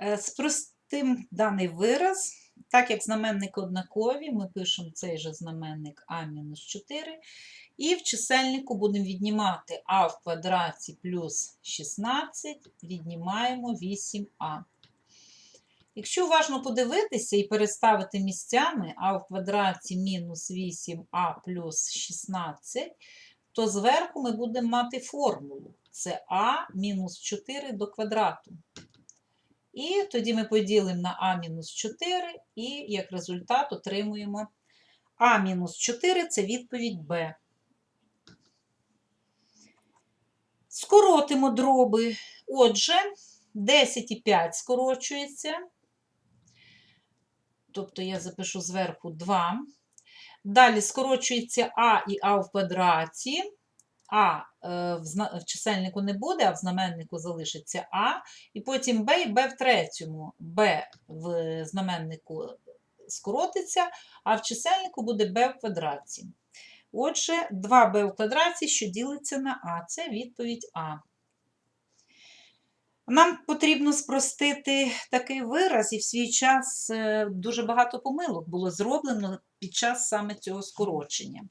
Е, Спростим даний вираз. Так як знаменники однакові, ми пишемо цей же знаменник а-4. І в чисельнику будемо віднімати а в квадраті плюс 16, віднімаємо 8а. Якщо уважно подивитися і переставити місцями а в квадраті мінус 8а плюс 16, то зверху ми будемо мати формулу. Це а мінус 4 до квадрату. І тоді ми поділимо на А-4 і як результат отримуємо А-4 це відповідь Б. Скоротимо дроби. Отже, 10 і 5 скорочується. Тобто я запишу зверху 2. Далі скорочується А і А в квадраті. А е, в, чисельнику не буде, а в знаменнику залишиться А. І потім Б і Б в третьому. Б в знаменнику скоротиться, а в чисельнику буде Б в квадраті. Отже, 2b в квадраті, що ділиться на А. Це відповідь А. Нам потрібно спростити такий вираз, і в свій час е, дуже багато помилок було зроблено під час саме цього скорочення.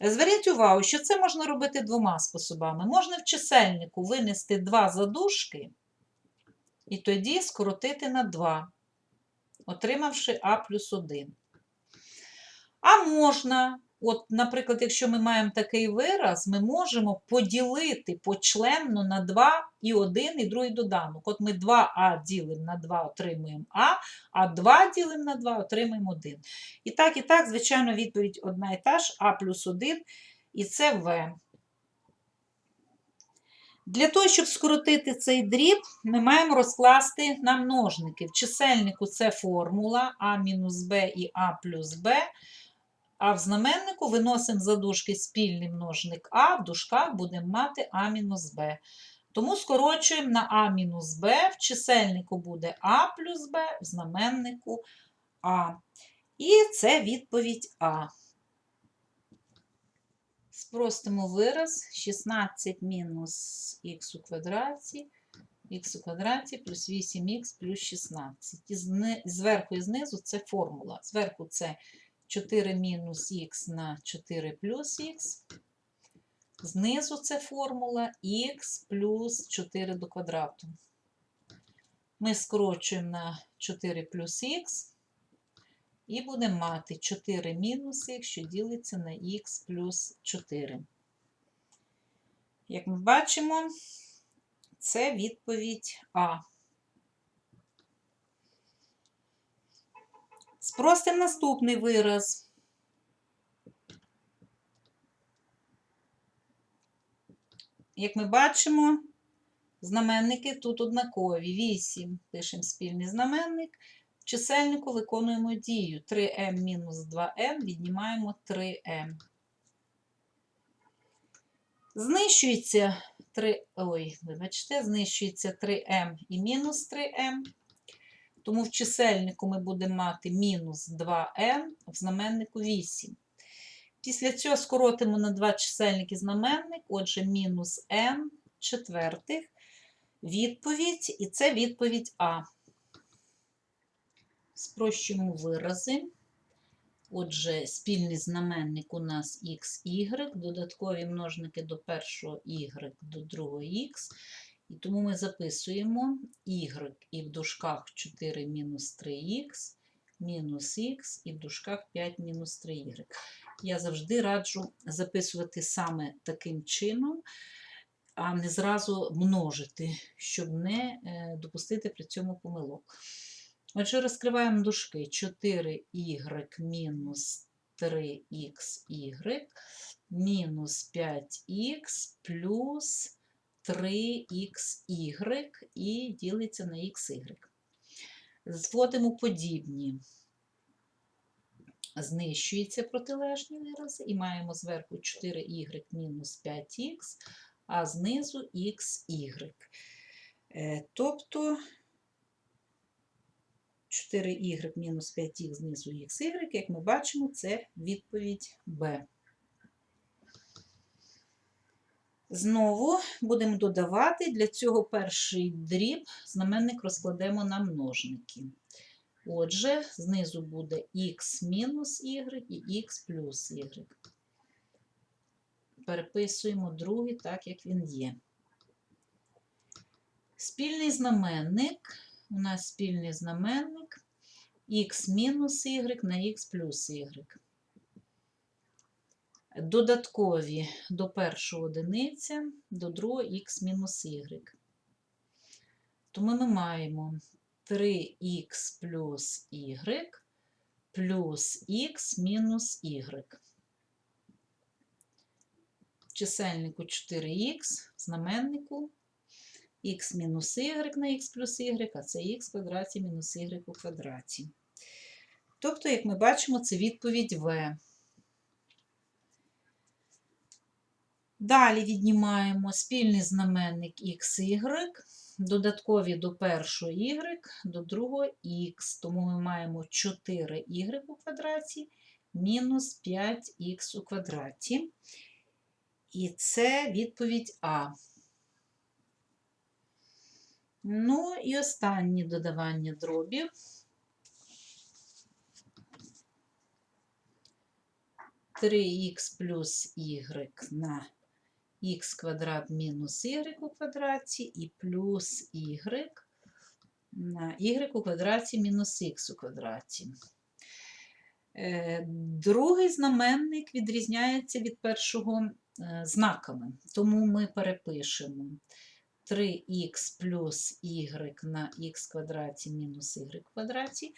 Зверніть увагу, що це можна робити двома способами. Можна в чисельнику винести два задушки і тоді скоротити на 2, отримавши А плюс 1. А можна, от, наприклад, якщо ми маємо такий вираз, ми можемо поділити почленно на 2 і 1, і другий доданок. От ми 2а ділимо на 2, отримуємо А, а 2 ділимо на 2, отримуємо 1. І так, і так, звичайно, відповідь одна і та ж, А плюс 1, і це В. Для того, щоб скоротити цей дріб, ми маємо розкласти на множники. В чисельнику це формула А мінус Б і А плюс Б. А в знаменнику виносимо за дужки спільний множник А, в дужках будемо мати А мінус Б. Тому скорочуємо на А мінус Б, в чисельнику буде А плюс Б, в знаменнику А. І це відповідь А. Спростимо вираз 16 мінус х у квадраті, х у квадраті плюс 8х плюс 16. І зверху і знизу це формула. Зверху це 4 мінус х на 4 плюс х. Знизу це формула х плюс 4 до квадрату. Ми скорочуємо на 4 плюс х і будемо мати 4 мінус х, що ділиться на х плюс 4. Як ми бачимо, це відповідь А. Спростимо наступний вираз. Як ми бачимо, знаменники тут однакові. 8 пишемо спільний знаменник. В чисельнику виконуємо дію. 3m мінус 2m віднімаємо 3m. Знищується 3, ой, вибачте, знищується 3m і мінус 3m. Тому в чисельнику ми будемо мати мінус 2m, в знаменнику 8. Після цього скоротимо на два чисельники знаменник, отже, мінус m четвертих. Відповідь, і це відповідь А. Спрощуємо вирази. Отже, спільний знаменник у нас xy, додаткові множники до першого y, до другого x. І тому ми записуємо y і в дужках 4 мінус 3х, мінус х і в дужках 5 мінус 3y. Я завжди раджу записувати саме таким чином, а не зразу множити, щоб не е, допустити при цьому помилок. Отже, розкриваємо дужки 4y мінус 3xy мінус 5х плюс 3xy і ділиться на xy. Зводимо подібні. Знищується протилежні вирази і маємо зверху 4y мінус 5х, а знизу xy. Е, Тобто 4y мінус 5х знизу xy, як ми бачимо, це відповідь Б. Знову будемо додавати. Для цього перший дріб знаменник розкладемо на множники. Отже, знизу буде х мінус y і х плюс y. Переписуємо другий так, як він є. Спільний знаменник. У нас спільний знаменник х мінус y на х плюс y. Додаткові до першого одиниця, до другого х мінус y. Тому ми маємо 3х плюс y плюс х мінус y. Чисельнику 4х, знаменнику х мінус y на х плюс y, а це х квадраті мінус y у квадраті. Тобто, як ми бачимо, це відповідь В. Далі віднімаємо спільний знаменник xy, додаткові до першого y, до другого x. Тому ми маємо 4y у квадраті мінус 5х у квадраті. І це відповідь А. Ну і останнє додавання дробів. 3х плюс y на х квадрат мінус y у квадраті і плюс y на y у квадраті мінус х у квадраті. Е, Другий знаменник відрізняється від першого е, знаками, тому ми перепишемо 3х плюс y на х квадраті мінус y квадраті.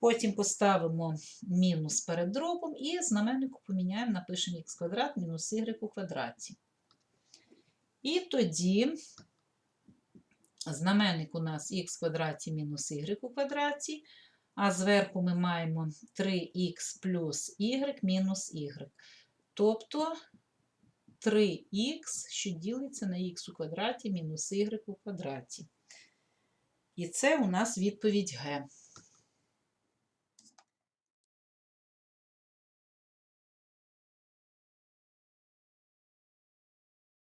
Потім поставимо мінус перед дробом і знаменнику поміняємо, напишемо х квадрат мінус y у квадраті. І тоді знаменник у нас х квадраті мінус y у квадраті, а зверху ми маємо 3х плюс y мінус y. Тобто 3х, що ділиться на х у квадраті мінус y у квадраті. І це у нас відповідь Г.